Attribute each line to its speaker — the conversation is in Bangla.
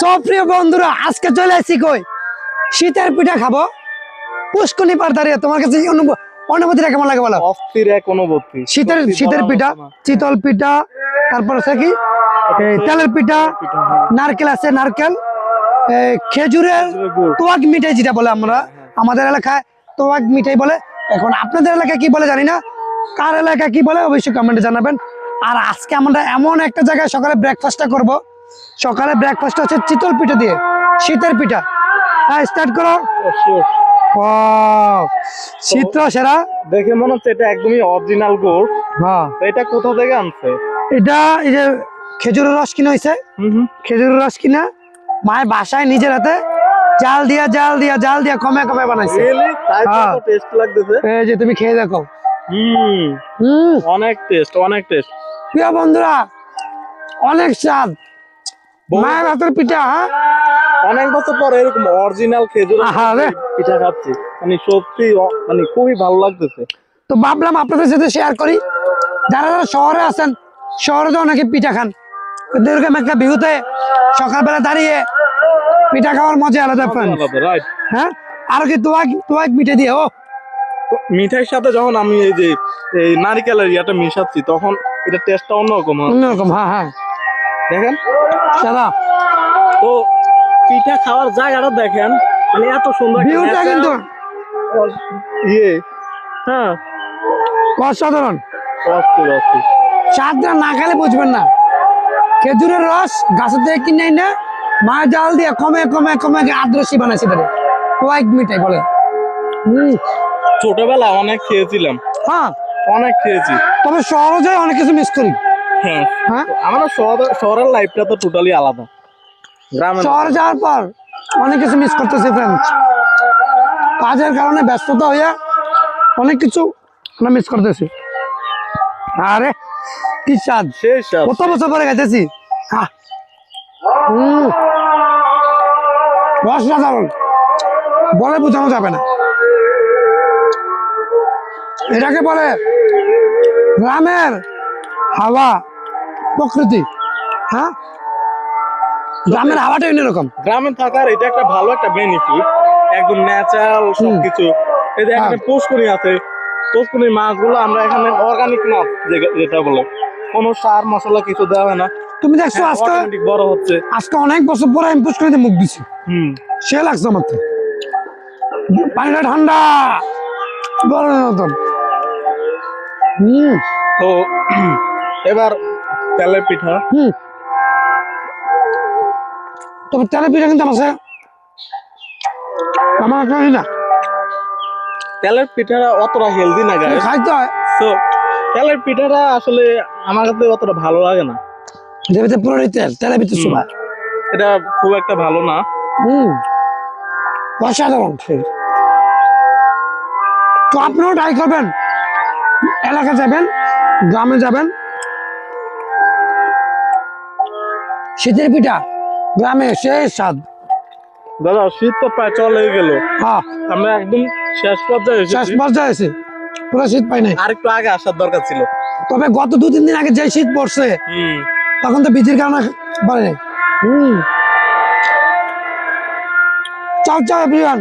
Speaker 1: সব প্রিয় বন্ধুরা আজকে চলে আসছি কই? শীতের পিঠা খাব। পুষ্কনি পার দাঁড়িয়ে তোমার কাছে অনুভূতিটা কেমন লাগে বলো?
Speaker 2: অস্থির এক অনুভূতি।
Speaker 1: শীতের শীতের পিঠা চিতল পিঠা তারপর আছে কি? তেলের পিঠা
Speaker 2: হ্যাঁ।
Speaker 1: নারকেল আছে নারকেল। খেজুরের
Speaker 2: খেজুরের
Speaker 1: তোয়াক মিঠাই যেটা বলে আমরা। আমাদের এলাকায় তোয়াক মিঠাই বলে। এখন আপনাদের এলাকায় কি বলে জানি না। কার এলাকায় কি বলে অবশ্যই কমেন্টে জানাবেন। আর আজকে আমরা এমন একটা জায়গায় সকালে ব্রেকফাস্টটা করব। সকালে ব্রেকফাস্ট হচ্ছে চিতল পিঠা দিয়ে শীতের পিঠা। হ্যাঁ স্টার্ট করো।
Speaker 2: ও,
Speaker 1: শীত সেরা।
Speaker 2: দেখে মনে হচ্ছে এটা একদমই অরিজিনাল গুড়।
Speaker 1: হ্যাঁ।
Speaker 2: এটা কোথা থেকে আনছে?
Speaker 1: এটা এই যে খেজুরের রস কিনা হয়েছে খেজুরের রস কিনা। মায়ের বাসায় নিজের হাতে জাল দিয়া জাল দিয়া জাল দিয়া কমে কমে বানাইছে। হ্যাঁ। এই যে তুমি খেয়ে দেখো।
Speaker 2: হুম।
Speaker 1: হুম।
Speaker 2: অনেক টেস্ট অনেক টেস্ট
Speaker 1: প্রিয় বন্ধুরা অনেক স্বাদ। মায়ের হাতের পিঠা হ্যাঁ?
Speaker 2: অনেক বছর পর এরকম অরিজিনাল খেজুর। পিঠা খাচ্ছি। মানে সত্যি মানে খুবই ভালো লাগতেছে।
Speaker 1: তো ভাবলাম আপনাদের সাথে শেয়ার করি। যারা যারা শহরে আছেন শহরে তো অনেকে পিঠা খান। কিন্তু এরকম একটা বিহুতে সকালবেলা দাঁড়িয়ে পিঠা খাওয়ার মজা আলাদা
Speaker 2: রাইট
Speaker 1: হ্যাঁ? আর কি তোয়াক তোয়াক মিঠে দিয়ে ও।
Speaker 2: মিঠাইয়ের সাথে যখন আমি এই যে এই নারিকেলের ইয়াটা মিশাচ্ছি তখন এটা টেস্টটা অন্যরকম।
Speaker 1: অন্যরকম হ্যাঁ হ্যাঁ।
Speaker 2: দেখেন?
Speaker 1: সাদা
Speaker 2: তো পিঠা খাওয়ার জায়গাটা দেখেন। মানে এত সুন্দর
Speaker 1: ভিউটা কিন্তু
Speaker 2: ইয়ে। হ্যাঁ।
Speaker 1: অসাধারণ। না খেলে বুঝবেন না। খেজুরের রস গাছের থেকে কিনে না মা জাল দিয়ে কমে কমে কমে আদ্রসি বানাইছে তাহলে কয়েক মিঠাই বলে।
Speaker 2: ছোটবেলা অনেক খেয়েছিলাম।
Speaker 1: হ্যাঁ।
Speaker 2: অনেক খেয়েছি।
Speaker 1: তবে যাই অনেক কিছু মিস করি।
Speaker 2: হ্যাঁ?
Speaker 1: হ্যাঁ
Speaker 2: আমার শহর- শহরের লাইফটা তো টোটালি আলাদা। গ্রামে
Speaker 1: শহরে যাওয়ার পর অনেক কিছু মিস করতেছি ফ্রেন্ডস কাজের কারণে ব্যস্ততা হইয়া অনেক কিছু আমরা মিস করতেছি। আরে কি স্বাদ। কত বছর পরে গেছেছি হ্যাঁ হুম বলে বোঝানো যাবে না। এটাকে বলে গ্রামের হাওয়া। প্রকৃতি। হ্যাঁ? গ্রামের হাওয়াটা অন্যরকম।
Speaker 2: গ্রামে থাকার এটা একটা ভালো একটা বেনিফিট একদম ন্যাচারাল সবকিছু। এই যে এখানে
Speaker 1: হ্যাঁ।
Speaker 2: পুষ্করি আছে পুষ্করি মাছগুলো আমরা এখানে অর্গানিক মাছ যেটা বলে। কোনো সার মশলা কিছু দেওয়া হয় না।
Speaker 1: তুমি দেখছ আজকে
Speaker 2: বড় হচ্ছে।
Speaker 1: আজকে অনেক বছর পরে আমি পুষ্করিতে মুখ দিছি।
Speaker 2: হুম।
Speaker 1: সে লাগছে আমার তো। পানিটা ঠান্ডা। গরমের মতন। হুম।
Speaker 2: তো এবার তেলের পিঠা।
Speaker 1: হুম। তবে তেলের পিঠা কিন্তু আমার আমার কাছে না।
Speaker 2: তেলের পিঠাটা অতটা হেলদি না গায়ে
Speaker 1: খাইতে হয়
Speaker 2: তো তেলের পিঠাটা আসলে আমার কাছে অতটা ভালো লাগে না।
Speaker 1: পুরো তেল তেলের ভিতরে সুবা
Speaker 2: এটা খুব একটা ভালো না।
Speaker 1: হুম। অসাধারণ। তো আপনিও ট্রাই করবেন। এলাকা যাবেন গ্রামে যাবেন। শীতের পিঠা। গ্রামে শেষ স্বাদ।
Speaker 2: দাদা শীত তো প্রায় চলে গেল।
Speaker 1: হ্যাঁ।
Speaker 2: আমরা একদম শেষ পর্যায়ে
Speaker 1: শেষ পর্যায়ে এসে পুরো শীত পাই নাই।
Speaker 2: আর একটু আগে আসার দরকার ছিল।
Speaker 1: তবে গত দু তিন দিন আগে যে শীত পড়ছে তখন তো বীজের কারণে বাড়ে হম হুম। চাও চাও এভরিওয়ান।